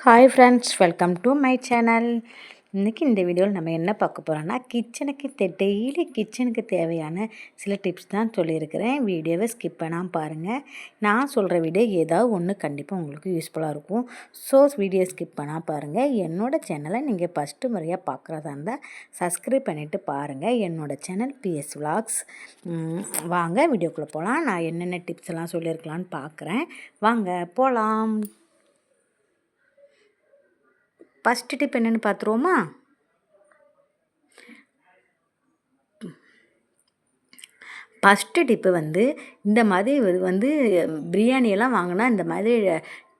Hi friends welcome to my channel இன்றைக்கி இந்த வீடியோவில் நம்ம என்ன பார்க்க போகிறோன்னா கிச்சனுக்கு டெய்லி கிச்சனுக்கு தேவையான சில டிப்ஸ் தான் சொல்லியிருக்கிறேன். வீடியோவை ஸ்கிப் பண்ணாமல் பாருங்கள் நான் சொல்கிற வீடியோ ஏதாவது ஒன்று கண்டிப்பாக உங்களுக்கு யூஸ்ஃபுல்லாக இருக்கும். ஸோ வீடியோ ஸ்கிப் பண்ணால் பாருங்கள் என்னோடய சேனலை நீங்கள் ஃபஸ்ட்டு முறையாக பார்க்குறதா இருந்தால் சப்ஸ்கிரைப் பண்ணிவிட்டு பாருங்கள் என்னோடய சேனல் பிஎஸ் விலாக்ஸ் வாங்க வீடியோக்குள்ளே போகலாம் நான் என்னென்ன டிப்ஸ் எல்லாம் சொல்லியிருக்கலான்னு பார்க்குறேன். வாங்க போகலாம் ஃபஸ்ட்டு டிப் என்னென்னு பார்த்துருவோமா? ஃபஸ்ட்டு டிப்பு வந்து இந்த மாதிரி வந்து பிரியாணியெல்லாம் வாங்கினா இந்த மாதிரி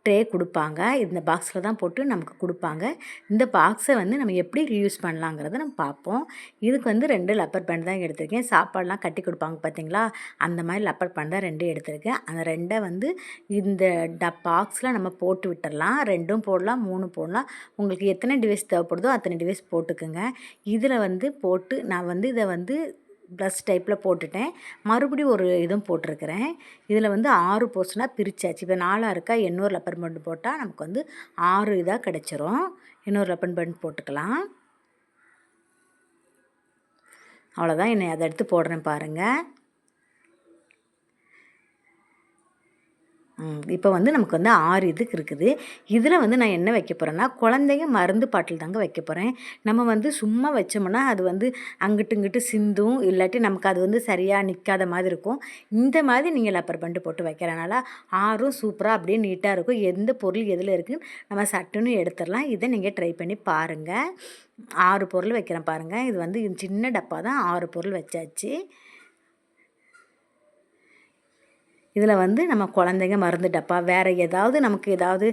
ட்ரே கொடுப்பாங்க. இந்த பாக்ஸில் தான் போட்டு நமக்கு கொடுப்பாங்க. இந்த பாக்ஸை வந்து நம்ம எப்படி ரியூஸ் பண்ணலாங்கிறத நம்ம பார்ப்போம். இதுக்கு வந்து ரெண்டு லப்பர் பேண்ட் தான் எடுத்திருக்கேன். சாப்பாடெலாம் கட்டி கொடுப்பாங்க பார்த்தீங்களா? அந்த மாதிரி லப்பர் பேண்ட் தான் ரெண்டு எடுத்திருக்கேன். அந்த ரெண்டை வந்து இந்த ட பாக்ஸில் நம்ம போட்டு விட்டுடலாம் ரெண்டும் போடலாம் மூணு போடலாம். உங்களுக்கு எத்தனை டிவைஸ் தேவைப்படுதோ அத்தனை டிவைஸ் போட்டுக்குங்க. இதில் வந்து போட்டு நான் வந்து இதை வந்து ப்ளஸ் டைப்பில் போட்டுட்டேன். மறுபடியும் ஒரு இதுவும் போட்டிருக்கிறேன். இதில் வந்து ஆறு போர்ஷனாக பிரித்தாச்சு இப்போ நாலாக இருக்கா? எண்ணூறு லப்பர் பண்ட் போட்டால் நமக்கு வந்து ஆறு இதாக கிடச்சிரும். இன்னொரு லப்பன் பண்ட் போட்டுக்கலாம். அவ்வளோதான் என்னை அதை எடுத்து போடுறேன் பாருங்கள் இப்போ வந்து நமக்கு வந்து ஆறு இதுக்கு இருக்குது. இதில் வந்து நான் என்ன வைக்க போகிறேன்னா குழந்தைங்க மருந்து பாட்டில் தாங்க வைக்க போகிறேன் நம்ம வந்து சும்மா வச்சோம்னா அது வந்து அங்கிட்டு இங்கிட்டு சிந்தும் இல்லாட்டி நமக்கு அது வந்து சரியாக நிற்காத மாதிரி இருக்கும். இந்த மாதிரி நீங்கள் லப்பர் பண்டு போட்டு வைக்கிறனால ஆறும் சூப்பராக அப்படியே நீட்டாக இருக்கும். எந்த பொருள் எதில் இருக்குன்னு நம்ம சட்டுன்னு எடுத்துடலாம். இதை நீங்கள் ட்ரை பண்ணி பாருங்கள் ஆறு பொருள் வைக்கிறேன் பாருங்கள் இது வந்து சின்ன டப்பா தான் ஆறு பொருள் வச்சாச்சு. இதில் வந்து நம்ம குழந்தைங்க மருந்து டப்பா வேறு ஏதாவது நமக்கு ஏதாவது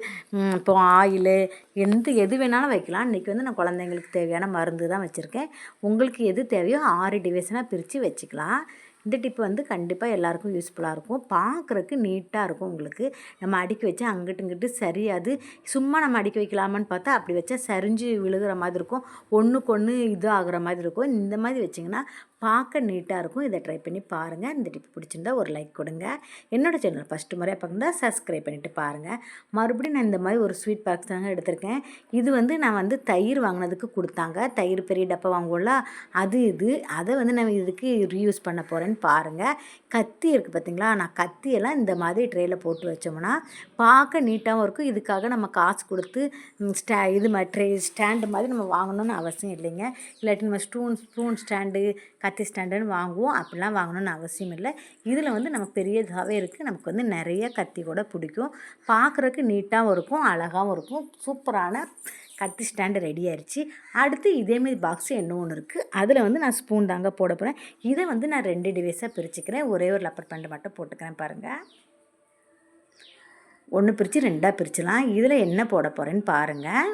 இப்போ ஆயிலு எந்த எது வேணாலும் வைக்கலாம். இன்றைக்கி வந்து நான் குழந்தைங்களுக்கு தேவையான மருந்து தான் வச்சுருக்கேன். உங்களுக்கு எது தேவையோ ஆறு டிவைஸனாக பிரித்து வச்சுக்கலாம். இந்த டிப்பு வந்து கண்டிப்பாக எல்லாருக்கும் யூஸ்ஃபுல்லாக இருக்கும். பார்க்குறக்கு நீட்டாக இருக்கும் உங்களுக்கு. நம்ம அடுக்கி வச்சா அங்கிட்டு இங்கிட்டு சரியாது. சும்மா நம்ம அடுக்கி வைக்கலாமான்னு பார்த்தா அப்படி வச்சா சரிஞ்சு விழுகிற மாதிரி இருக்கும். ஒன்றுக்கு ஒன்று இது ஆகிற மாதிரி இருக்கும். இந்த மாதிரி வச்சிங்கன்னா பார்க்க நீட்டாக இருக்கும். இதை ட்ரை பண்ணி பாருங்கள் இந்த டிப் பிடிச்சிருந்தா ஒரு லைக் கொடுங்க. என்னோடய சேனல் ஃபஸ்ட்டு முறையாக பார்க்குறதா சப்ஸ்கிரைப் பண்ணிவிட்டு பாருங்கள் மறுபடியும் நான் இந்த மாதிரி ஒரு ஸ்வீட் பாக்ஸ் தாங்க எடுத்திருக்கேன். இது வந்து நான் வந்து தயிர் வாங்கினதுக்கு கொடுத்தாங்க. தயிர் பெரிய டப்பா வாங்குவோம்ல அது இது. அதை வந்து நான் இதுக்கு ரீயூஸ் பண்ண போகிறேன்னு பாருங்கள் கத்தி இருக்குது பார்த்தீங்களா நான் கத்தியெல்லாம் இந்த மாதிரி ட்ரேயில் போட்டு வச்சோம்னா பார்க்க நீட்டாகவும் இருக்கும். இதுக்காக நம்ம காசு கொடுத்து ஸ்டா இது மாதிரி ட்ரே ஸ்டாண்டு மாதிரி நம்ம வாங்கணும்னு அவசியம் இல்லைங்க. இல்லாட்டி நம்ம ஸ்டூன் ஸ்பூன் ஸ்டாண்டு கத்தி ஸ்டாண்டுன்னு வாங்குவோம். அப்படிலாம் வாங்கணும்னு அவசியம் இல்லை. இதில் வந்து நமக்கு பெரியதாகவே இருக்குது. நமக்கு வந்து நிறைய கத்தி கூட பிடிக்கும். பார்க்குறக்கு நீட்டாகவும் இருக்கும் அழகாகவும் இருக்கும். சூப்பரான கத்தி ஸ்டாண்டு ரெடி ஆயிடுச்சு அடுத்து இதேமாரி பாக்ஸு என்ன ஒன்று இருக்குது அதில் வந்து நான் ஸ்பூன் தாங்க போட போகிறேன் இதை வந்து நான் ரெண்டு டிவைஸாக பிரிச்சுக்கிறேன். ஒரே ஒரு லப்பர் பேண்ட் மட்டும் போட்டுக்கிறேன் பாருங்கள் ஒன்று பிரித்து ரெண்டாக பிரிச்சுலாம். இதில் என்ன போட போகிறேன்னு பாருங்கள்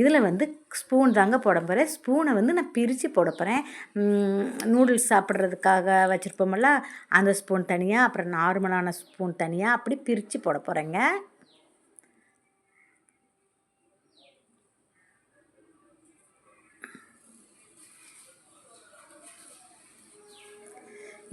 இதில் வந்து ஸ்பூன் தாங்க போட போகிறேன். ஸ்பூனை வந்து நான் பிரித்து போட போகிறேன். நூடுல்ஸ் சாப்பிட்றதுக்காக வச்சுருப்போம்ல அந்த ஸ்பூன் தனியாக அப்புறம் நார்மலான ஸ்பூன் தனியாக அப்படி பிரித்து போட போகிறேங்க.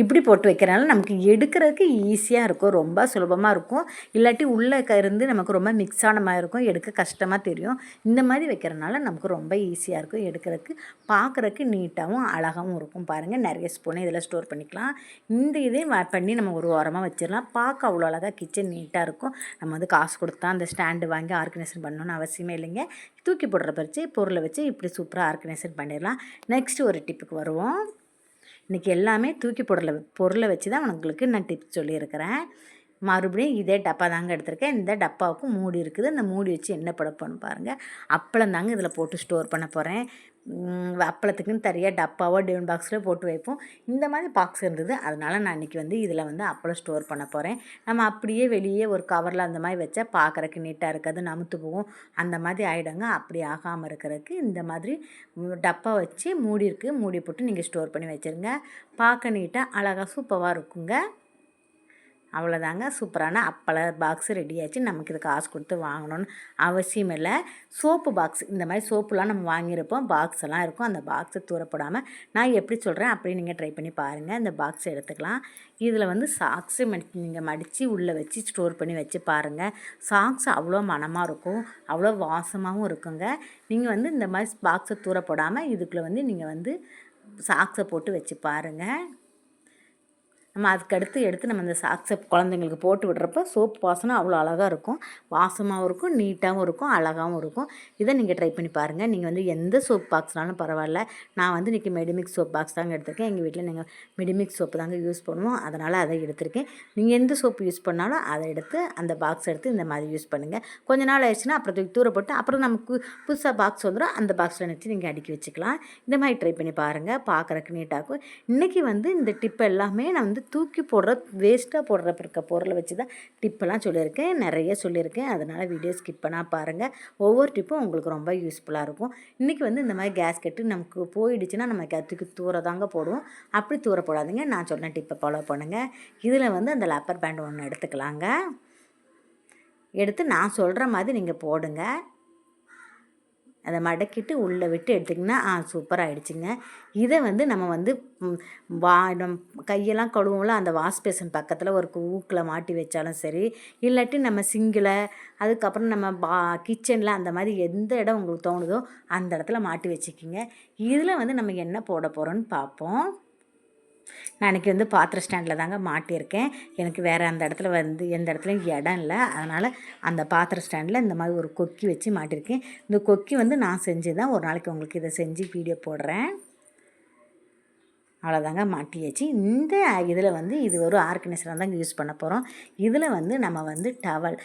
இப்படி போட்டு வைக்கிறனால நமக்கு எடுக்கிறதுக்கு ஈஸியாக இருக்கும். ரொம்ப சுலபமாக இருக்கும். இல்லாட்டி உள்ளே இருந்து நமக்கு ரொம்ப மிக்ஸ் ஆன மாதிரி இருக்கும். எடுக்க கஷ்டமாக தெரியும். இந்த மாதிரி வைக்கிறனால நமக்கு ரொம்ப ஈஸியாக இருக்கும். எடுக்கிறதுக்கு பார்க்குறக்கு நீட்டாகவும் அழகாகவும் இருக்கும். பாருங்கள் நிறைய ஸ்பூனை இதில் ஸ்டோர் பண்ணிக்கலாம். இந்த இதையும் பண்ணி நம்ம ஒரு ஓரமாக வச்சிடலாம். பார்க்க அவ்வளோ அழகாக கிச்சன் நீட்டாக இருக்கும். நம்ம வந்து காசு கொடுத்தா அந்த ஸ்டாண்டு வாங்கி ஆர்கனைசேஷன் பண்ணணும்னு அவசியமே இல்லைங்க. தூக்கி போடுற பறிச்சு பொருளை வச்சு இப்படி சூப்பராக ஆர்கனைசேஷன் பண்ணிடலாம். நெக்ஸ்ட் ஒரு டிப்புக்கு வருவோம். இன்றைக்கி எல்லாமே தூக்கி போடல பொருளை வச்சு தான் உங்களுக்கு நான் டிப்ஸ் சொல்லியிருக்கிறேன். மறுபடியும் இதே டப்பா தாங்க எடுத்திருக்கேன். இந்த டப்பாவுக்கும் மூடி இருக்குது. அந்த மூடி வச்சு என்ன படப்போன்னு பாருங்கள் அப்பளம் தாங்க இதில் போட்டு ஸ்டோர் பண்ண போகிறேன் அப்பளத்துக்குன்னு தனியாக டப்பாவோ டிஃபன் பாக்ஸில் போட்டு வைப்போம். இந்த மாதிரி பாக்ஸ் இருந்தது. அதனால் நான் இன்றைக்கி வந்து இதில் வந்து அப்பளம் ஸ்டோர் பண்ண போகிறேன் நம்ம அப்படியே வெளியே ஒரு கவரில் அந்த மாதிரி வச்சா பார்க்குறக்கு நீட்டாக இருக்காது. நமுத்து போகும். அந்த மாதிரி ஆகிடுங்க அப்படி ஆகாமல் இருக்கிறதுக்கு இந்த மாதிரி டப்பா வச்சு மூடி இருக்குது மூடி போட்டு நீங்கள் ஸ்டோர் பண்ணி வச்சுருங்க. பார்க்க நீட்டாக அழகாக சூப்பராக இருக்குங்க. அவ்வளோதாங்க சூப்பரான அப்பள பாக்ஸ் ரெடி ஆச்சு நமக்கு இது காசு கொடுத்து வாங்கணும்னு அவசியம் இல்லை. சோப்பு பாக்ஸ் இந்த மாதிரி சோப்புலாம் நம்ம வாங்கியிருப்போம். பாக்ஸ் எல்லாம் இருக்கும். அந்த பாக்ஸை தூரப்படாமல் நான் எப்படி சொல்கிறேன் அப்படி நீங்கள் ட்ரை பண்ணி பாருங்கள் இந்த பாக்ஸ் எடுத்துக்கலாம். இதில் வந்து சாக்ஸு மடி நீங்கள் மடித்து உள்ளே வச்சு ஸ்டோர் பண்ணி வச்சு பாருங்கள் சாக்ஸ் அவ்வளோ மனமாக இருக்கும். அவ்வளோ வாசமாகவும் இருக்குங்க. நீங்கள் வந்து இந்த மாதிரி பாக்ஸை தூரப்படாமல் இதுக்குள்ளே வந்து நீங்கள் வந்து சாக்ஸை போட்டு வச்சு பாருங்கள் நம்ம அதுக்கடுத்து எடுத்து நம்ம இந்த சாக்ஸை குழந்தைங்களுக்கு போட்டு விடுறப்ப சோப்பு வாசனை அவ்வளோ அழகாக இருக்கும். வாசமாகவும் இருக்கும் நீட்டாகவும் இருக்கும் அழகாகவும் இருக்கும். இதை நீங்கள் ட்ரை பண்ணி பாருங்கள் நீங்கள் வந்து எந்த சோப் பாக்ஸ்னாலும் பரவாயில்ல. நான் வந்து இன்றைக்கி மெடிமிக்ஸ் சோப் பாக்ஸ் தாங்க எடுத்திருக்கேன். எங்கள் வீட்டில் நீங்கள் மெடிமிக்ஸ் சோப்பு தாங்க யூஸ் பண்ணுவோம். அதனால் அதை எடுத்திருக்கேன். நீங்கள் எந்த சோப்பு யூஸ் பண்ணாலும் அதை எடுத்து அந்த பாக்ஸ் எடுத்து இந்த மாதிரி யூஸ் பண்ணுங்கள் கொஞ்ச நாள் ஆயிடுச்சுன்னா அப்புறம் தூக்கி தூர போட்டு அப்புறம் நமக்கு புதுசாக பாக்ஸ் வந்துடும் அந்த பாக்ஸில் நினச்சி நீங்கள் அடுக்கி வச்சுக்கலாம். இந்த மாதிரி ட்ரை பண்ணி பாருங்கள் பார்க்குறக்கு நீட்டாகும் இன்றைக்கி வந்து இந்த டிப் எல்லாமே நான் வந்து தூக்கி போடுற வேஸ்ட்டாக போடுற இருக்க பொருளை வச்சு தான் டிப்பெல்லாம் சொல்லியிருக்கேன். நிறைய சொல்லியிருக்கேன். அதனால் வீடியோ ஸ்கிப் பண்ணால் பாருங்கள் ஒவ்வொரு டிப்பும் உங்களுக்கு ரொம்ப யூஸ்ஃபுல்லாக இருக்கும். இன்றைக்கி வந்து இந்த மாதிரி கேஸ் கட்டு நமக்கு போயிடுச்சுன்னா நம்ம கற்றுக்கு தூர தாங்க போடுவோம். அப்படி தூர போடாதீங்க. நான் சொன்ன டிப்பை ஃபாலோ பண்ணுங்கள் இதில் வந்து அந்த லப்பர் பேண்ட் ஒன்று எடுத்துக்கலாங்க. எடுத்து நான் சொல்கிற மாதிரி நீங்கள் போடுங்க. அதை மடக்கிட்டு உள்ளே விட்டு எடுத்திங்கன்னா ஆ சூப்பர் ஆகிடுச்சிங்க இதை வந்து நம்ம வந்து வா நம் கையெல்லாம் கழுவும்ல அந்த வாஷ் பேசன் பக்கத்தில் ஒரு ஊக்கில் மாட்டி வச்சாலும் சரி இல்லாட்டி நம்ம சிங்கில் அதுக்கப்புறம் நம்ம பா கிச்சனில் அந்த மாதிரி எந்த இடம் உங்களுக்கு தோணுதோ அந்த இடத்துல மாட்டி வச்சுக்கிங்க. இதில் வந்து நம்ம என்ன போட போகிறோன்னு பார்ப்போம். நான் இன்றைக்கி வந்து பாத்திர ஸ்டாண்டில் தாங்க மாட்டியிருக்கேன். எனக்கு வேறு அந்த இடத்துல வந்து எந்த இடத்துலையும் இடம் இல்லை. அதனால் அந்த பாத்திர ஸ்டாண்டில் இந்த மாதிரி ஒரு கொக்கி வச்சு மாட்டியிருக்கேன். இந்த கொக்கி வந்து நான் செஞ்சு தான் ஒரு நாளைக்கு உங்களுக்கு இதை செஞ்சு வீடியோ போடுறேன். அவ்வளோதாங்க மாட்டியாச்சு. இந்த இதில் வந்து இது ஒரு ஆர்கனைசராக தாங்க யூஸ் பண்ண போகிறோம் இதில் வந்து நம்ம வந்து டவல்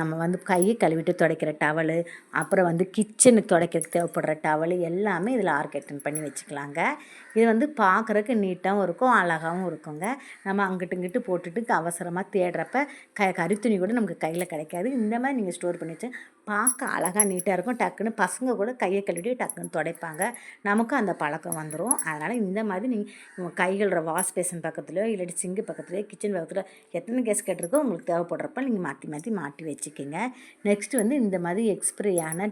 நம்ம வந்து கையை கழுவிட்டு துடைக்கிற டவலு அப்புறம் வந்து கிச்சனுக்கு துடைக்கிறதுக்கு தேவைப்படுற டவலு எல்லாமே இதில் ஆர்கெட்டன் பண்ணி வச்சுக்கலாங்க. இது வந்து பார்க்குறக்கு நீட்டாகவும் இருக்கும் அழகாகவும் இருக்குங்க. நம்ம அங்கிட்டு இங்கிட்டு போட்டுட்டு அவசரமாக தேடுறப்ப க கறித்துணி கூட நமக்கு கையில் கிடைக்காது. இந்த மாதிரி நீங்கள் ஸ்டோர் பண்ணி வச்சு பார்க்க அழகாக நீட்டாக இருக்கும். டக்குன்னு பசங்க கூட கையை கழுவிட்டு டக்குன்னு துடைப்பாங்க. நமக்கும் அந்த பழக்கம் வந்துடும் அதனால் இந்த மாதிரி நீங்கள் கைகள்ற வாஷ் பேசன் பக்கத்துலையோ இல்லாட்டி சிங்கு பக்கத்துலையோ கிச்சன் பக்கத்தில் எத்தனை கேஸ் கட்டுறதோ உங்களுக்கு தேவைப்படுறப்ப நீங்கள் மாற்றி மாற்றி மாட்டி வச்சுக்கோங்க. நெக்ஸ்ட்டு வந்து இந்த மாதிரி எக்ஸ்பிரியான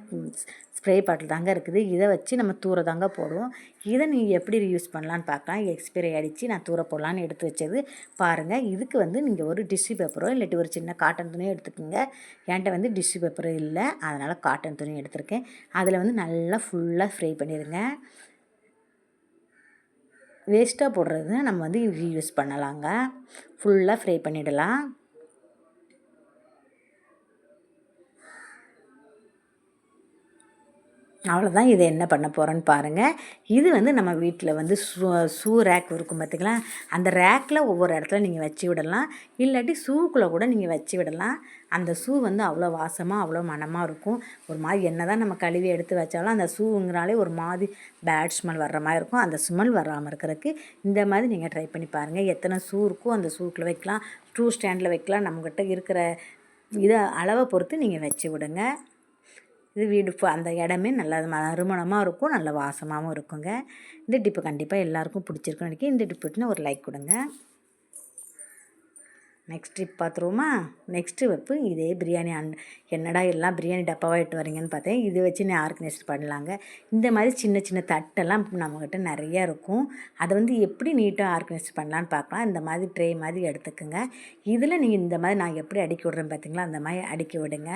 ஸ்ப்ரே பாட்டில் தாங்க இருக்குது. இதை வச்சு நம்ம தூர தாங்க போடுவோம். இதை நீங்கள் எப்படி யூஸ் பண்ணலான்னு பார்க்கலாம் எக்ஸ்பிரி அடித்து நான் தூர போடலான்னு எடுத்து வச்சது பாருங்கள் இதுக்கு வந்து நீங்கள் ஒரு டிஷ்யூ பேப்பரோ இல்லாட்டி ஒரு சின்ன காட்டன் துணியோ எடுத்துக்கோங்க. என்கிட்ட வந்து டிஷ்யூ பேப்பரோ இல்லை. அதனால் காட்டன் துணி எடுத்திருக்கேன். அதில் வந்து நல்லா ஃபுல்லாக ஃப்ரை பண்ணிடுங்க வேஸ்ட்டாக போடுறது நம்ம வந்து யூஸ் பண்ணலாங்க. ஃபுல்லாக ஃப்ரை பண்ணிடலாம். அவ்வளோதான் இதை என்ன பண்ண போகிறோன்னு பாருங்கள் இது வந்து நம்ம வீட்டில் வந்து ஷூ ஷூ ரேக் இருக்கும் பார்த்திங்களா அந்த ரேக்கில் ஒவ்வொரு இடத்துல நீங்கள் வச்சு விடலாம். இல்லாட்டி ஷூக்குள்ளே கூட நீங்கள் வச்சு விடலாம். அந்த ஷூ வந்து அவ்வளோ வாசமாக அவ்வளோ மனமாக இருக்கும். ஒரு மாதிரி என்ன தான் நம்ம கழுவி எடுத்து வச்சாலும் அந்த ஷூங்கிறாலே ஒரு மாதிரி பேட் ஸ்மெல் வர்ற மாதிரி இருக்கும். அந்த ஸ்மெல் வராமல் இருக்கிறதுக்கு இந்த மாதிரி நீங்கள் ட்ரை பண்ணி பாருங்கள் எத்தனை ஷூ இருக்கோ அந்த ஷூக்கில் வைக்கலாம். ஷூ ஸ்டாண்டில் வைக்கலாம். நம்மக்கிட்ட இருக்கிற இதை அளவை பொறுத்து நீங்கள் வச்சு விடுங்க. இது வீடு அந்த இடமே நல்லா நறுமணமாக இருக்கும் நல்ல வாசமாகவும் இருக்குங்க. இந்த டிப்பு கண்டிப்பாக எல்லாருக்கும் பிடிச்சிருக்குன்னு நினைக்கிறேன். இந்த டிப்புட்டுன்னு ஒரு லைக் கொடுங்க. நெக்ஸ்ட் ட்ரிப் பார்த்துருவோமா நெக்ஸ்ட்டு வைப்பு இதே பிரியாணி அன் என்னடா எல்லாம் பிரியாணி டப்பாவாக இட்டு வரீங்கன்னு பார்த்தேன். இது வச்சு நான் ஆர்கனைஸ் பண்ணலாங்க. இந்த மாதிரி சின்ன சின்ன தட்டெல்லாம் நம்மக்கிட்ட நிறையா இருக்கும். அதை வந்து எப்படி நீட்டாக ஆர்கனைஸ் பண்ணலான்னு பார்க்கலாம். இந்த மாதிரி ட்ரே மாதிரி எடுத்துக்கோங்க. இதில் நீங்கள் இந்த மாதிரி நான் எப்படி அடுக்கி விட்றேன் பார்த்தீங்களா? அந்த மாதிரி அடுக்கி விடுங்க.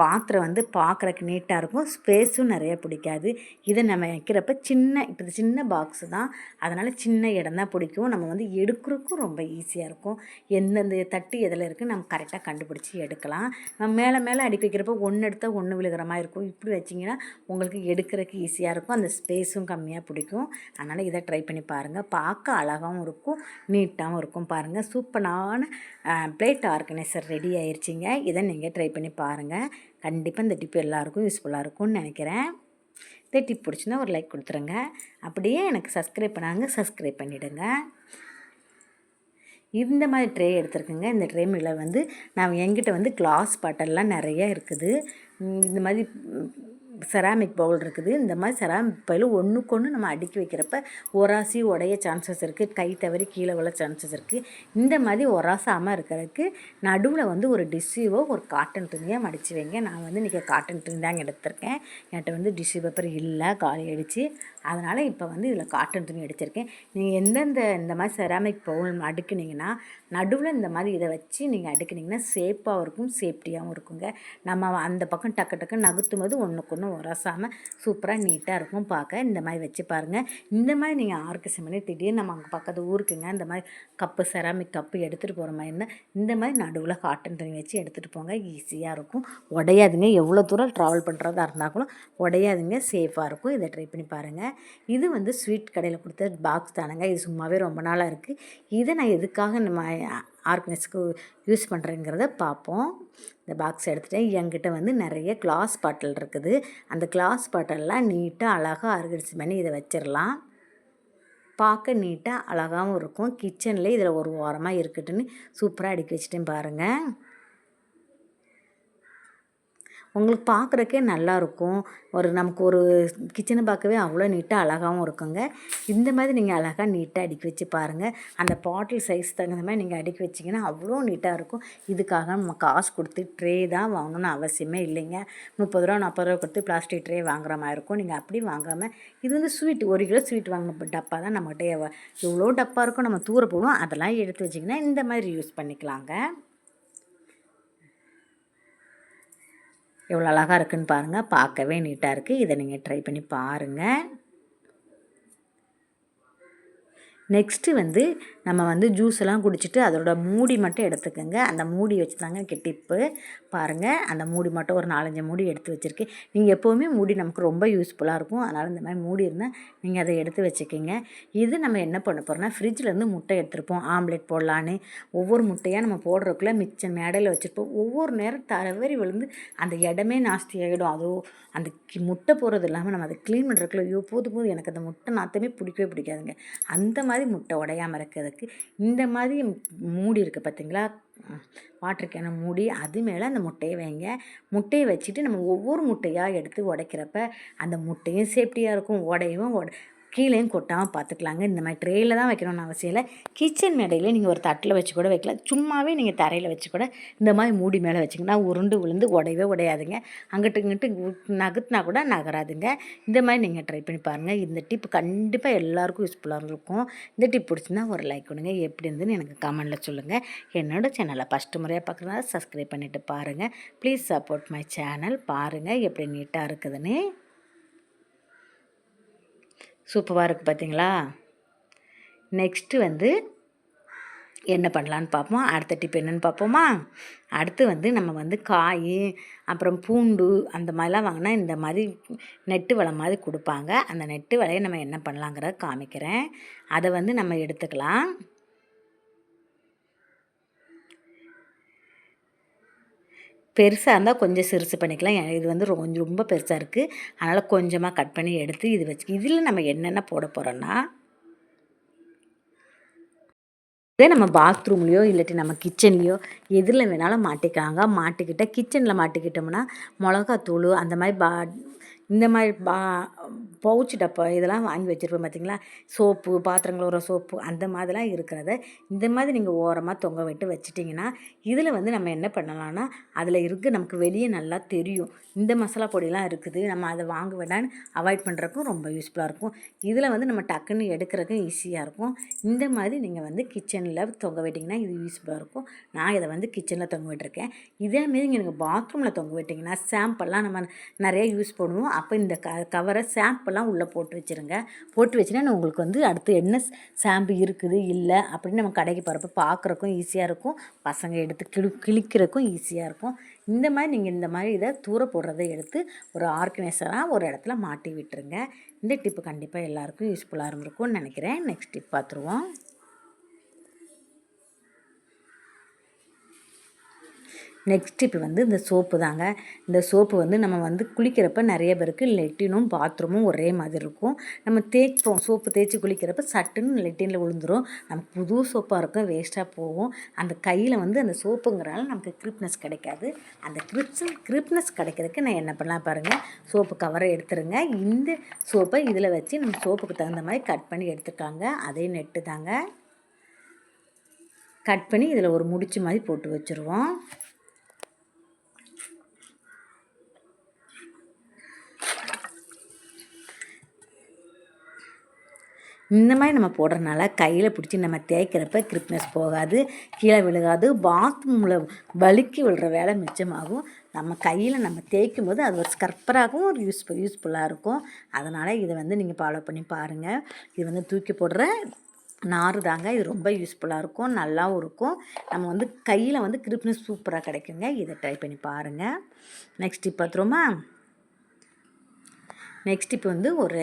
பாத்திரம் வந்து பார்க்குறக்கு நீட்டாக இருக்கும். ஸ்பேஸும் நிறைய பிடிக்காது. இதை நம்ம வைக்கிறப்ப சின்ன இப்போ சின்ன பாக்ஸு தான். அதனால் சின்ன இடம் தான் பிடிக்கும். நம்ம வந்து எடுக்கிறதுக்கும் ரொம்ப ஈஸியாக இருக்கும். எந்தெந்த தட்டு எதில் இருக்குது நம்ம கரெக்டாக கண்டுபிடிச்சி எடுக்கலாம். நம்ம மேலே மேலே அடிக்க வைக்கிறப்ப ஒன்று எடுத்தால் ஒன்று விழுகிற மாதிரி இருக்கும். இப்படி வச்சிங்கன்னா உங்களுக்கு எடுக்கிறதுக்கு ஈஸியாக இருக்கும். அந்த ஸ்பேஸும் கம்மியாக பிடிக்கும். அதனால் இதை ட்ரை பண்ணி பாருங்கள் பார்க்க அழகாகவும் இருக்கும். நீட்டாகவும் இருக்கும் பாருங்கள் சூப்பரான பிளேட் ஆர்கனைசர் ரெடி ஆயிடுச்சிங்க இதை நீங்கள் ட்ரை பண்ணி பாருங்கள் கண்டிப்பாக இந்த டிப் எல்லாருக்கும் யூஸ்ஃபுல்லாக இருக்கும்னு நினைக்கிறேன். இந்த டிப் பிடிச்சின்னா ஒரு லைக் கொடுத்துருங்க. அப்படியே எனக்கு சப்ஸ்கிரைப் பண்ணாங்க சப்ஸ்கிரைப் பண்ணிவிடுங்க இந்த மாதிரி ட்ரே எடுத்துருக்குங்க. இந்த ட்ரே மேலே வந்து நான் என்கிட்ட வந்து கிளாஸ் பாட்டெல்லாம் நிறைய இருக்குது. இந்த மாதிரி செராமிக் பவுல் இருக்குது. இந்த மாதிரி செராமிக் பவுல் ஒன்றுக்கு ஒன்று நம்ம அடுக்கி வைக்கிறப்ப ஒராசி உடைய சான்சஸ் இருக்குது கை தவறி கீழே விழ சான்சஸ் இருக்குது இந்த மாதிரி ஒராசாமல் இருக்கிறதுக்கு நடுவில் வந்து ஒரு டிஷ்யூவோ ஒரு காட்டன் துணியாக மடித்து வைங்க. நான் வந்து இன்றைக்கி காட்டன் துணி தாங்க எடுத்திருக்கேன். என்கிட்ட வந்து டிஷ்யூ பேப்பர் இல்லை காலி அடித்து அதனால் இப்போ வந்து இதில் காட்டன் துணி அடிச்சிருக்கேன். நீங்கள் எந்தெந்த இந்த மாதிரி செராமிக் பவுல் அடுக்குனீங்கன்னா நடுவில் இந்த மாதிரி இதை வச்சு நீங்கள் அடுக்குனீங்கன்னா சேஃபாகவும் இருக்கும் சேஃப்டியாகவும் இருக்குங்க. நம்ம அந்த பக்கம் டக்கு டக்கு நகுத்தும் போது ஒன்றுக்கு ஒன்று உரசாமல் சூப்பராக நீட்டாக இருக்கும் பார்க்க. இந்த மாதிரி வச்சு பாருங்கள் இந்த மாதிரி நீங்கள் ஆர்க்கு செம்மனே திடீர்னு நம்ம அங்கே பக்கத்து ஊருக்குங்க இந்த மாதிரி கப்பு செராமிக் கப்பு எடுத்துகிட்டு போகிற மாதிரி இருந்தால் இந்த மாதிரி நடுவில் காட்டன் துணி வச்சு எடுத்துகிட்டு போங்க. ஈஸியாக இருக்கும். உடையாதுங்க. எவ்வளோ தூரம் ட்ராவல் பண்ணுறதா இருந்தால் கூட உடையாதுங்க. சேஃபாக இருக்கும். இதை ட்ரை பண்ணி பாருங்கள் இது வந்து ஸ்வீட் கடையில் கொடுத்த பாக்ஸ் தானுங்க. இது சும்மாவே ரொம்ப நாளாக இருக்குது இதை நான் எதுக்காக நம்ம ஆர்கனைஸ்க்கு யூஸ் பண்ணுறேங்கிறத பார்ப்போம். இந்த பாக்ஸ் எடுத்துகிட்டேன் என்கிட்ட வந்து நிறைய கிளாஸ் பாட்டில் இருக்குது. அந்த கிளாஸ் பாட்டிலெலாம் நீட்டாக அழகாக ஆர்கனைஸ் பண்ணி இதை வச்சிடலாம். பார்க்க நீட்டாக அழகாகவும் இருக்கும். கிச்சன்லேயே இதில் ஒரு ஓரமாக இருக்கட்டுன்னு சூப்பராக அடுக்கி வச்சுட்டேன் பாருங்கள் உங்களுக்கு பார்க்குறக்கே நல்லாயிருக்கும். ஒரு நமக்கு ஒரு கிச்சனை பார்க்கவே அவ்வளோ நீட்டாக அழகாகவும் இருக்குங்க. இந்த மாதிரி நீங்கள் அழகாக நீட்டாக அடுக்கி வச்சு பாருங்கள் அந்த பாட்டில் சைஸ் தகுந்த மாதிரி நீங்கள் அடுக்கி வச்சிங்கன்னா அவ்வளோ நீட்டாக இருக்கும். இதுக்காக நம்ம காசு கொடுத்து ட்ரே தான் வாங்கணும்னு அவசியமே இல்லைங்க. முப்பது ரூபா நாற்பது ரூபா கொடுத்து பிளாஸ்டிக் ட்ரே வாங்குற மாதிரி இருக்கும். நீங்கள் அப்படி வாங்காமல் இது வந்து ஸ்வீட் ஒரு கிலோ ஸ்வீட் வாங்கின டப்பா தான் நம்மகிட்ட எவ்வளோ டப்பா இருக்கும் நம்ம தூர போடுவோம். அதெல்லாம் எடுத்து வச்சிங்கன்னா இந்த மாதிரி யூஸ் பண்ணிக்கலாங்க. எவ்வளோ அழகாக இருக்குதுன்னு பாருங்கள் பார்க்கவே நீட்டாக இருக்குது இதை நீங்கள் ட்ரை பண்ணி பாருங்கள் நெக்ஸ்ட்டு வந்து நம்ம வந்து ஜூஸ் எல்லாம் குடிச்சிட்டு அதோட மூடி மட்டும் எடுத்துக்கோங்க. அந்த மூடி வச்சு தாங்க கெட்டிப்பு. பாருங்கள் அந்த மூடி மட்டும் ஒரு நாலஞ்சு மூடி எடுத்து வச்சுருக்கேன் நீங்கள் எப்போவுமே மூடி நமக்கு ரொம்ப யூஸ்ஃபுல்லாக இருக்கும். அதனால் இந்த மாதிரி மூடி இருந்தால் நீங்கள் அதை எடுத்து வச்சுக்கிங்க. இது நம்ம என்ன பண்ண போகிறோம்னா ஃப்ரிட்ஜிலேருந்து முட்டை எடுத்துருப்போம். ஆம்லேட் போடலான்னு. ஒவ்வொரு முட்டையாக நம்ம போடுறதுக்குள்ளே மிச்சம் மேடையில் வச்சுருப்போம். ஒவ்வொரு நேரம் தவறி விழுந்து அந்த இடமே நாஸ்தி ஆகிடும் அதோ அந்த முட்டை போடுறது இல்லாமல் நம்ம அதை க்ளீன் பண்ணுறதுக்குள்ள ஐயோ போது போது எனக்கு அந்த முட்டை நாத்தமே பிடிக்கவே பிடிக்காதுங்க. அந்த மாதிரி முட்டை உடையாமல் இருக்கிறதுக்கு இந்த மாதிரி மூடி இருக்குது பார்த்தீங்களா வாட்டர் கேனை மூடி அது மேலே அந்த முட்டையை வைங்க. முட்டையை வச்சுட்டு நம்ம ஒவ்வொரு முட்டையாக எடுத்து உடைக்கிறப்ப அந்த முட்டையும் சேஃப்டியாக இருக்கும். உடையவும் உட கீழேயும் கொட்டாமல் பார்த்துக்கலாங்க இந்த மாதிரி ட்ரேயில் தான் வைக்கணும்னு அவசியம் இல்லை. கிச்சன் மேடையில் நீங்கள் ஒரு தட்டில் வச்சு கூட வைக்கலாம். சும்மாவே நீங்கள் தரையில் வச்சு கூட இந்த மாதிரி மூடி மேலே வச்சிங்கன்னா உருண்டு விழுந்து உடையவே உடையாதுங்க. அங்கிட்டு இங்கிட்டு நகர்த்தினா கூட நகராதுங்க. இந்த மாதிரி நீங்கள் ட்ரை பண்ணி பாருங்கள் இந்த டிப் கண்டிப்பாக எல்லாருக்கும் யூஸ்ஃபுல்லாக இருக்கும். இந்த டிப் பிடிச்சிருந்தா ஒரு லைக் கொடுங்க. எப்படி இருந்துன்னு எனக்கு கமெண்டில் சொல்லுங்கள் என்னோடய சேனலை ஃபஸ்ட்டு முறையாக பார்க்குறதா சப்ஸ்கிரைப் பண்ணிவிட்டு பாருங்கள் ப்ளீஸ் சப்போர்ட் மை சேனல் பாருங்கள் எப்படி நீட்டாக இருக்குதுன்னு. சூப்பராக இருக்குது பார்த்தீங்களா நெக்ஸ்ட்டு வந்து என்ன பண்ணலான்னு பார்ப்போம் அடுத்த டிப் என்னென்னு பார்ப்போமா அடுத்து வந்து நம்ம வந்து காய் அப்புறம் பூண்டு அந்த மாதிரிலாம் வாங்கினா இந்த மாதிரி நெட்டு வலை மாதிரி கொடுப்பாங்க. அந்த நெட்டு வலையை நம்ம என்ன பண்ணலாங்கிறத காமிக்கிறேன். அதை வந்து நம்ம எடுத்துக்கலாம். பெருசாக இருந்தால் கொஞ்சம் சிறுசு பண்ணிக்கலாம். இது வந்து கொஞ்சம் ரொம்ப பெருசாக இருக்குது அதனால் கொஞ்சமாக கட் பண்ணி எடுத்து இது வச்சு இதில் நம்ம என்னென்ன போட போகிறோன்னா இதே நம்ம பாத்ரூம்லேயோ இல்லாட்டி நம்ம கிச்சன்லேயோ எதில் வேணாலும் மாட்டிக்காங்க மாட்டிக்கிட்டால் கிச்சனில் மாட்டிக்கிட்டோம்னா மிளகாத்தூள் அந்த மாதிரி பா இந்த மாதிரி பா பவுச் டப்பா இதெல்லாம் வாங்கி வச்சுருப்போம் பார்த்திங்களா சோப்பு பாத்திரங்கள் ஒரு சோப்பு அந்த மாதிரிலாம் இருக்கிறத இந்த மாதிரி நீங்கள் ஓரமாக தொங்க விட்டு வச்சிட்டிங்கன்னா இதில் வந்து நம்ம என்ன பண்ணலாம்னா அதில் இருக்க நமக்கு வெளியே நல்லா தெரியும். இந்த மசாலா பொடியெலாம் இருக்குது நம்ம அதை வாங்க வேண்டாம்னு அவாய்ட் பண்ணுறக்கும் ரொம்ப யூஸ்ஃபுல்லாக இருக்கும். இதில் வந்து நம்ம டக்குன்னு எடுக்கிறதுக்கும் ஈஸியாக இருக்கும். இந்த மாதிரி நீங்கள் வந்து கிச்சனில் தொங்க விட்டிங்கன்னா இது யூஸ்ஃபுல்லாக இருக்கும். நான் இதை வந்து கிச்சனில் தொங்க விட்டுருக்கேன். இதேமாரி நீங்கள் பாத்ரூமில் தொங்க விட்டிங்கன்னா ஷாம்பெல்லாம் நம்ம நிறைய யூஸ் பண்ணுவோம். அப்போ இந்த க கவரை ஷாம்பெல்லாம் உள்ளே போட்டு வச்சுருங்க. போட்டு வச்சுன்னா உங்களுக்கு வந்து அடுத்து என்ன ஷாம்பு இருக்குது இல்லை அப்படின்னு நம்ம கடைக்கு போகிறப்ப பார்க்குறக்கும் ஈஸியாக இருக்கும். பசங்க எடுத்து கிளி கிழிக்கிறக்கும் ஈஸியாக இருக்கும். இந்த மாதிரி நீங்கள் இந்த மாதிரி இதை தூர போடுறதை எடுத்து ஒரு ஆர்கனைசராக ஒரு இடத்துல மாட்டி விட்டுருங்க. இந்த டிப்பு கண்டிப்பாக எல்லாருக்கும் யூஸ்ஃபுல்லாக இருந்திருக்கும்னு நினைக்கிறேன். நெக்ஸ்ட் டிப் பார்த்துருவோம். நெக்ஸ்ட் இப்போ வந்து இந்த சோப்பு தாங்க. இந்த சோப்பு வந்து நம்ம வந்து குளிக்கிறப்ப நிறைய பேருக்கு லெட்டினும் பாத்ரூமும் ஒரே மாதிரி இருக்கும். நம்ம தேய்ப்போம். சோப்பு தேய்ச்சி குளிக்கிறப்ப சட்டுன்னு லெட்டினில் விழுந்துரும் நமக்கு புது சோப்பாக இருக்கும். வேஸ்ட்டாக போகும். அந்த கையில் வந்து அந்த சோப்புங்கிறனால நமக்கு கிரிப்னஸ் கிடைக்காது. அந்த கிரிப்ஸ் கிரிப்னஸ் கிடைக்கிறதுக்கு நான் என்ன பண்ணலாம் பாருங்கள் சோப்பு கவரை எடுத்துருங்க. இந்த சோப்பை இதில் வச்சு நம்ம சோப்புக்கு தகுந்த மாதிரி கட் பண்ணி எடுத்துருக்காங்க அதே நெட்டு தாங்க. கட் பண்ணி இதில் ஒரு முடிச்சு மாதிரி போட்டு வச்சுருவோம். இந்த மாதிரி நம்ம போடுறதுனால கையில் பிடிச்சி நம்ம தேய்க்கிறப்ப கிரிப்னஸ் போகாது கீழே விழுகாது பாத்ரூமில் வலுக்கி விழுற வேலை மிச்சமாகும். நம்ம கையில் நம்ம தேய்க்கும் போது அது ஒரு ஸ்கர்ப்பராகவும் ஒரு யூஸ்ஃபுல் யூஸ்ஃபுல்லாக இருக்கும். அதனால் இதை வந்து நீங்கள் ஃபாலோ பண்ணி பாருங்கள் இது வந்து தூக்கி போடுற நார் தாங்க. இது ரொம்ப யூஸ்ஃபுல்லாக இருக்கும் நல்லாவும் இருக்கும். நம்ம வந்து கையில் வந்து கிரிப்னஸ் சூப்பராக கிடைக்குங்க. இதை ட்ரை பண்ணி பாருங்கள் நெக்ஸ்ட் இப்போ பார்த்துருமா நெக்ஸ்ட் இப்போ வந்து ஒரு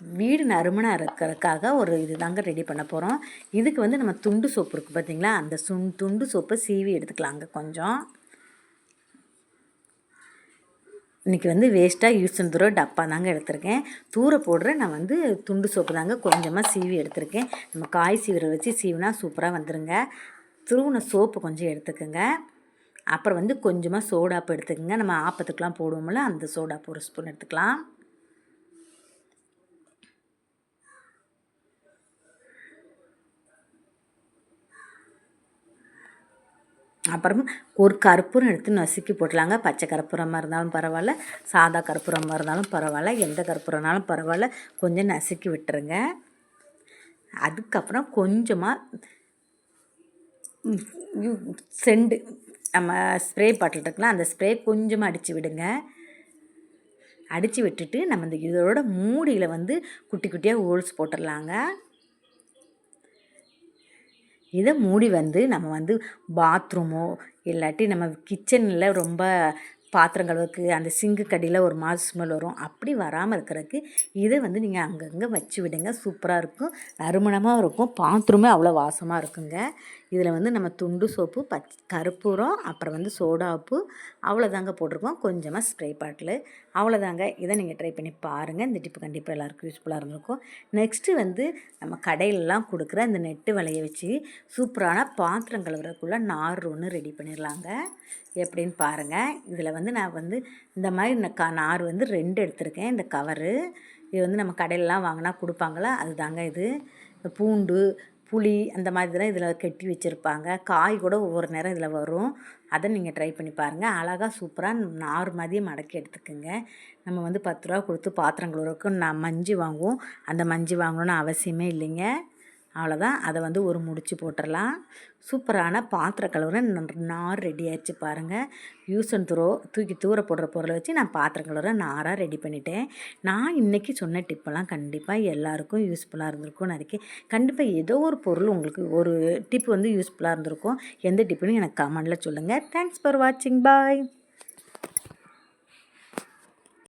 வீடு நறுமணம் இருக்கிறதுக்காக ஒரு இது தாங்க ரெடி பண்ண போகிறோம் இதுக்கு வந்து நம்ம துண்டு சோப்பு இருக்குது பார்த்திங்களா அந்த சுண் துண்டு சோப்பை சீவி எடுத்துக்கலாங்க கொஞ்சம். இன்றைக்கி வந்து வேஸ்ட்டாக யூஸ் தூர டப்பா தாங்க எடுத்திருக்கேன். தூர போடுற நான் வந்து துண்டு சோப்பு தாங்க கொஞ்சமாக சீவி எடுத்திருக்கேன். நம்ம காய் சீவிர வச்சு சீவினா சூப்பராக வந்துடுங்க துருவின சோப்பு கொஞ்சம் எடுத்துக்கோங்க. அப்புறம் வந்து கொஞ்சமாக சோடாப்பு எடுத்துக்கோங்க. நம்ம ஆப்பத்துக்கெலாம் போடுவோம்ல அந்த சோடாப்பு ஒரு ஸ்பூன் எடுத்துக்கலாம். அப்புறம் ஒரு கற்பூரம் எடுத்து நசுக்கி போட்டலாங்க. பச்சை கற்பூரமாக இருந்தாலும் பரவாயில்ல சாதா கற்பூரமாக இருந்தாலும் பரவாயில்ல எந்த கற்பூரம்னாலும் பரவாயில்ல. கொஞ்சம் நசுக்கி விட்டுருங்க. அதுக்கப்புறம் கொஞ்சமாக செண்டு நம்ம ஸ்ப்ரே பாட்டில் இருக்கலாம் அந்த ஸ்ப்ரே கொஞ்சமாக அடித்து விடுங்க. அடித்து விட்டுட்டு நம்ம இந்த இதோட மூடியில் வந்து குட்டி குட்டியாக ஹோல்ஸ் போட்டுடலாங்க. இதை மூடி வந்து நம்ம வந்து பாத்ரூமோ இல்லாட்டி நம்ம கிச்சனில் ரொம்ப பாத்திரம் கழுவுக்கு அந்த சிங்கு கடியில் ஒரு மாதம் ஸ்மெல் வரும். அப்படி வராமல் இருக்கிறதுக்கு இதை வந்து நீங்கள் அங்கங்கே வச்சு விடுங்க. சூப்பராக இருக்கும். நறுமணமாக இருக்கும். பாத்ரூமே அவ்வளோ வாசமாக இருக்குங்க. இதில் வந்து நம்ம துண்டு சோப்பு பச் கருப்பூரம் அப்புறம் வந்து சோடா உப்பு அவ்வளோதாங்க போட்டிருக்கோம். கொஞ்சமாக ஸ்ப்ரே பாட்டில் அவ்வளோதாங்க. இதை நீங்கள் ட்ரை பண்ணி பாருங்கள் இந்த டிப்பு கண்டிப்பாக எல்லாருக்கும் யூஸ்ஃபுல்லாக இருந்திருக்கும். நெக்ஸ்ட்டு வந்து நம்ம கடையிலலாம் கொடுக்குற இந்த நெட்டு வலையை வச்சு சூப்பரான பாத்திரம் கழுவுறதுக்குள்ளே நார் ஒன்று ரெடி பண்ணிடலாங்க. எப்படின்னு பாருங்கள் இதில் வந்து நான் வந்து இந்த மாதிரி க நார் வந்து ரெண்டு எடுத்திருக்கேன். இந்த கவரு இது வந்து நம்ம கடையிலலாம் வாங்கினா கொடுப்பாங்களா? அதுதாங்க இது. பூண்டு புளி அந்த மாதிரி தான் இதில் கட்டி வச்சுருப்பாங்க. காய் கூட ஒவ்வொரு நேரம் இதில் வரும். அதை நீங்கள் ட்ரை பண்ணி பாருங்கள் அழகாக சூப்பராக நார் மாதிரியே மடக்கி எடுத்துக்கோங்க. நம்ம வந்து பத்து ரூபா கொடுத்து பாத்திரம் கழுவுறதுக்கு நான் மஞ்சு வாங்குவோம். அந்த மஞ்சு வாங்கணுன்னு அவசியமே இல்லைங்க. அவ்வளோதான். அதை வந்து ஒரு முடிச்சு போட்டுடலாம் சூப்பரான பாத்திர கழுவுற நார் ரெடி ஆயிடுச்சு பாருங்கள் யூஸ் அண்ட் த்ரோ தூக்கி தூர போடுற பொருளை வச்சு நான் பாத்திர கழுவுற நாராக ரெடி பண்ணிட்டேன். நான் இன்றைக்கி சொன்ன டிப்பெல்லாம் கண்டிப்பாக எல்லாருக்கும் யூஸ்ஃபுல்லாக இருந்திருக்கும்னு இருக்கேன் கண்டிப்பாக ஏதோ ஒரு பொருள் உங்களுக்கு ஒரு டிப் வந்து யூஸ்ஃபுல்லாக இருந்திருக்கும். எந்த டிப்புன்னு எனக்கு கமெண்டில் சொல்லுங்கள் தேங்க்ஸ் ஃபார் வாட்சிங் பாய்